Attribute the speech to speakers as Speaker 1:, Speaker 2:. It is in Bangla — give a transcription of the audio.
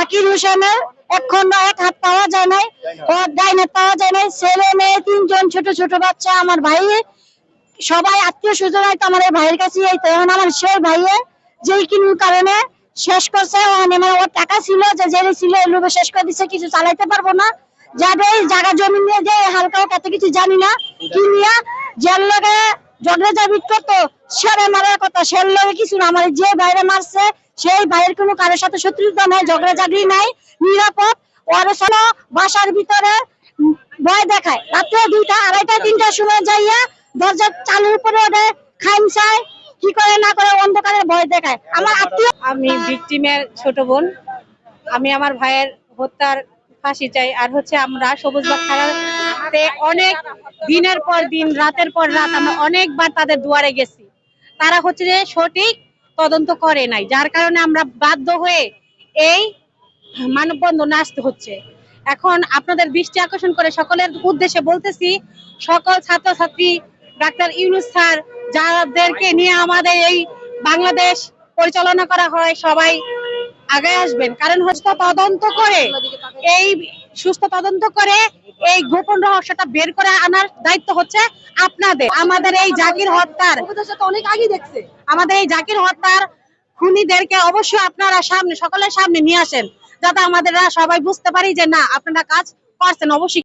Speaker 1: জাকির হোসেনের একখন্ড এক হাত পাওয়া যায় নাই ওর ডাইনে পাওয়া যায় নাই। ছেলে, মেয়ে, তিনজন ছোট ছোট বাচ্চা আমার ভাই। সবাই আত্মীয় স্বজন হয়তো আমার এই ভাইয়ের কাছে এই তো এখন আমার সেই ভাইয়ে যেই কোনো কারণে শেষ করছে। ও মানে ওর টাকা ছিল, যে জেলে ছিল লোভে শেষ করে দিচ্ছে কিছু চালাইতে পারব না। যাবে জায়গা জমি নিয়ে যে হালকা কত কিছু জানি না। কি নিয়ে? জেল লগে ঝগড়া যাবি কত সেরে মারার কথা সের লগে কিছু না। আমার যে বাইরে মারছে, সেই ভাইয়ের কোনো কারোর সাথে শত্রুতা নাই, ঝগড়া ঝাগড়ি নাই, নিরাপদ। ওর বাসার ভিতরে ভয় দেখায়। রাত্রে দুইটা, আড়াইটা তিনটার সময় যাইয়া দরজা চালুর উপরে ওঠে খাইম চায়। কি করে না করে অন্ধকারে ভয় দেখায়। আমার আত্মীয়
Speaker 2: আমি ভিকটিমের ছোট বোন। আমি আমার ভাইয়ের হত্যার ফাঁসি চাই। আর হচ্ছে আমরা সবুজবাগ থানাতে অনেক দিনের পর দিন, রাতের পর রাত আমরা অনেকবার তাদের দুয়ারে গেছি। তারা হচ্ছে যে সঠিক তদন্ত করে নাই, যার কারণে আমরা বাধ্য হয়ে এই মানববন্ধনে আসতে হচ্ছে। এখন আপনাদের দৃষ্টি আকর্ষণ করে সকলের উদ্দেশ্যে বলতেছি, সকল ছাত্রছাত্রী, ডাক্তার ইউনুস স্যার, যাদেরকে নিয়ে আমাদের এই বাংলাদেশ পরিচালনা করা হয়, সবাই আগে আসবেন। কারণ হচ্ছে তদন্ত করে এই সুস্থ তদন্ত করে এই গোপন রহস্যটা বের করে আনার দায়িত্ব হচ্ছে আপনাদের। আমাদের এই জাকির হত্যার অনেক আগে দেখছে আমাদের এই জাকির হত্যার খুনিদেরকে অবশ্যই আপনারা সামনে, সকলের সামনে নিয়ে আসেন, যাতে আমাদের সবাই বুঝতে পারি যে না, আপনারা কাজ করছেন। অবশ্যই